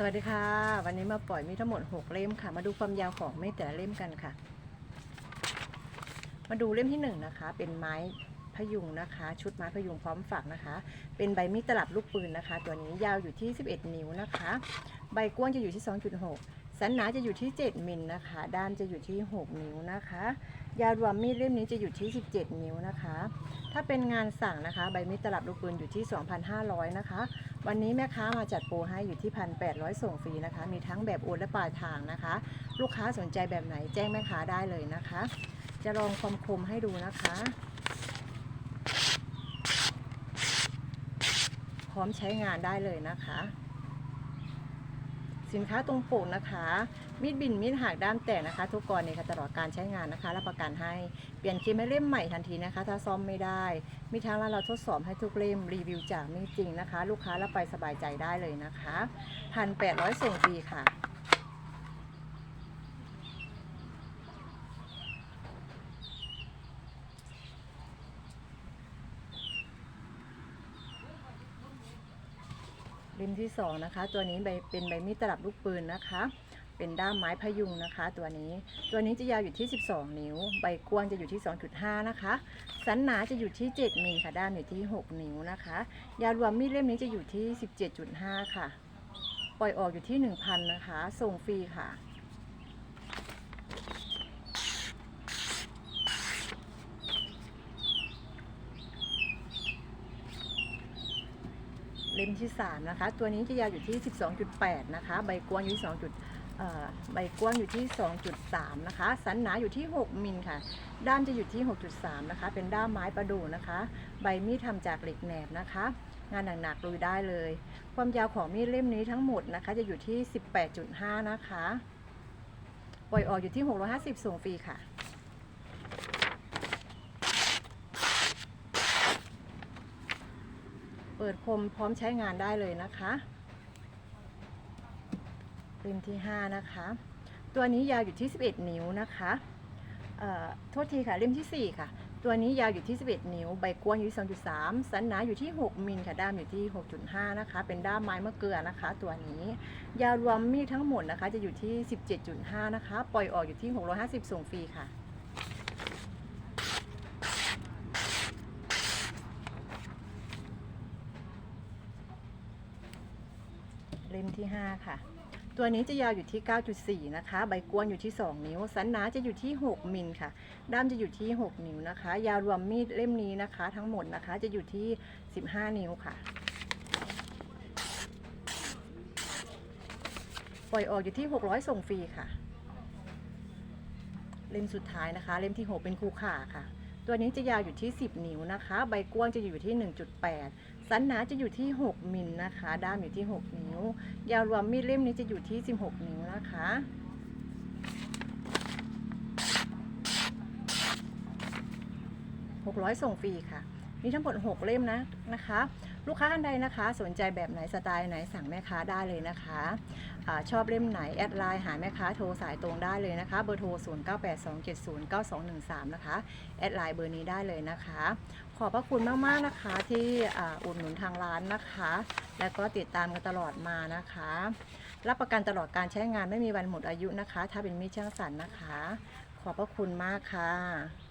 สวัสดีค่ะ วันนี้มาปล่อยมีทั้งหมด 6 เล่มค่ะ มาดูความยาวของไม่แต่ละเล่มกันค่ะ มาดูเล่มที่1นงนะคะ เป็นไม้พยุงนะคะ ชุดไม้พยุงพร้อมฝักนะคะ เป็นใบมีดตลับลูกปืนนะคะ ตัวนี้ยาวอยู่ที่ 11 นิ้วนะคะ ใบกว้างจะอยู่ที่ 2.6 สันหนาจะอยู่ที่ 7 มิลนะคะ ด้ามจะอยู่ที่ 6 นิ้วนะคะ ยาวรวมมีดเล่มนี้จะอยู่ที่ 17 นิ้วนะคะ ถ้าเป็นงานสั่งนะคะ ใบมีดตลับลูกปืนอยู่ที่ 2,500 นะคะ วันนี้แม่ค้ามาจัดโปรให้อยู่ที่พันแปดร้อยส่งฟรีนะคะ มีทั้งแบบโอนและปลายทางนะคะ ลูกค้าสนใจแบบไหนแจ้งแม่ค้าได้เลยนะคะ จะลองความคมให้ดูนะคะ พร้อมใช้งานได้เลยนะคะ สินค้าตรงปกนะคะ มีดบินมีดหักด้ามแตกนะคะ ทุกกรณีค่ะตลอดการใช้งานนะคะรับประกันให้เปลี่ยนเคีมให้เล่มใหม่ทันทีนะคะ ถ้าซ่อมไม่ได้ มีทางร้านเราทดสอบให้ทุกเล่มรีวิวจากมีดจริงนะคะ ลูกค้ารับไปสบายใจได้เลยนะคะพันแปดร้อยส่งฟรีค่ะ ริมที่สองนะคะ ตัวนี้ใบเป็นใบมีดตลับลูกปืนนะคะ เป็นด้ามไม้พยุงนะคะ ตัวนี้ตัวนี้จะยาวอยู่ที่ 12 นิ้ว ใบกว้างจะอยู่ที่ 2.5 นะคะ สันหนาจะอยู่ที่ 7มิลค่ะด้ามอยู่ที่ 6 นิ้วนะคะ ยาวรวมมีดเล่มนี้จะอยู่ที่ 17.5 ค่ะ ปล่อยออกอยู่ที่ 1,000 นะคะ ส่งฟรีค่ะ เล่มที่ 3 นะคะ ตัวนี้จะยาวอยู่ที่ 12.8 นะคะ ใบกว้างอยู่ที่2ใบกว้างอยู่ที่ 2.3 นะคะ สันหนาอยู่ที่ 6 มิลค่ะ ด้ามจะอยู่ที่ 6.3 นะคะ เป็นด้ามไม้ประดู่นะคะ ใบมีดทำจากเหล็กแหนบนะคะ งานหนักๆลุยได้เลย ความยาวของมีดเล่มนี้ทั้งหมดนะคะ จะอยู่ที่ 18.5 นะคะปล่อยออกอยู่ที่ 650 ส่งฟรีค่ะ เปิดคมพร้อมใช้งานได้เลยนะคะเล่มที่ 5 นะคะ ตัวนี้ยาวอยู่ที่ 11 นิ้วนะคะโทษทีค่ะเล่มที่ 4 ค่ะ ตัวนี้ยาวอยู่ที่ 11 นิ้ว ใบกว้างอยู่ที่2.3 สันหนาอยู่ที่ 6 มิลค่ะ ด้ามอยู่ที่ 6.5 นะคะ เป็นด้ามไม้มะเกลือนะคะ ตัวนี้ ยาวรวมมีดทั้งหมดนะคะ จะอยู่ที่ 17.5 นะคะ ปล่อยออกอยู่ที่ 650 ส่งฟรีค่ะ ล่มที่ 5 ค่ะ ตัวนี้จะยาวอยู่ที่ 9.4 นะคะ ใบกว้างอยู่ที่ 2 นิ้ว สันหนาจะอยู่ที่ 6 มิลค่ะ ด้ามจะอยู่ที่ 6 นิ้วนะคะ ยาวรวมมีดเล่มนี้นะคะ ทั้งหมดนะคะจะอยู่ที่ 15 นิ้วค่ะ ปล่อยออกอยู่ที่ 600 ส่งฟรีค่ะ เล่มสุดท้ายนะคะ เล่มที่ 6 เป็นคูขาค่ะ ตัวนี้จะยาวอยู่ที่ 10 นิ้วนะคะ ใบกว้างจะอยู่ที่ 1.8 สันหนาจะอยู่ที่ 6 มิลนะคะ ด้ามอยู่ที่ 6 นิ้ว ยาวรวมมีดเล่มนี้จะอยู่ที่ 16 นิ้วนะคะ600ส่งฟรีค่ะ มีทั้งหมด6เล่มนะนะคะ ลูกค้าท่านใดนะคะ สนใจแบบไหนสไตล์ไหนสั่งแม่ค้าได้เลยนะคะอชอบเล่มไหน แอดไลน์หาแม่ค้าโทรสายตรงได้เลยนะคะ เบอร์โทร 0982709213 นะคะ แอดไลน์เบอร์นี้ได้เลยนะคะ ขอบพระคุณมากๆนะคะที่อุดหนุนทางร้านนะคะ แล้วก็ติดตามกันตลอดมานะคะ รับประกันตลอดการใช้งานไม่มีวันหมดอายุนะคะ ถ้าเป็นมีดช่างสันนะคะ ขอบพระคุณมากค่ะ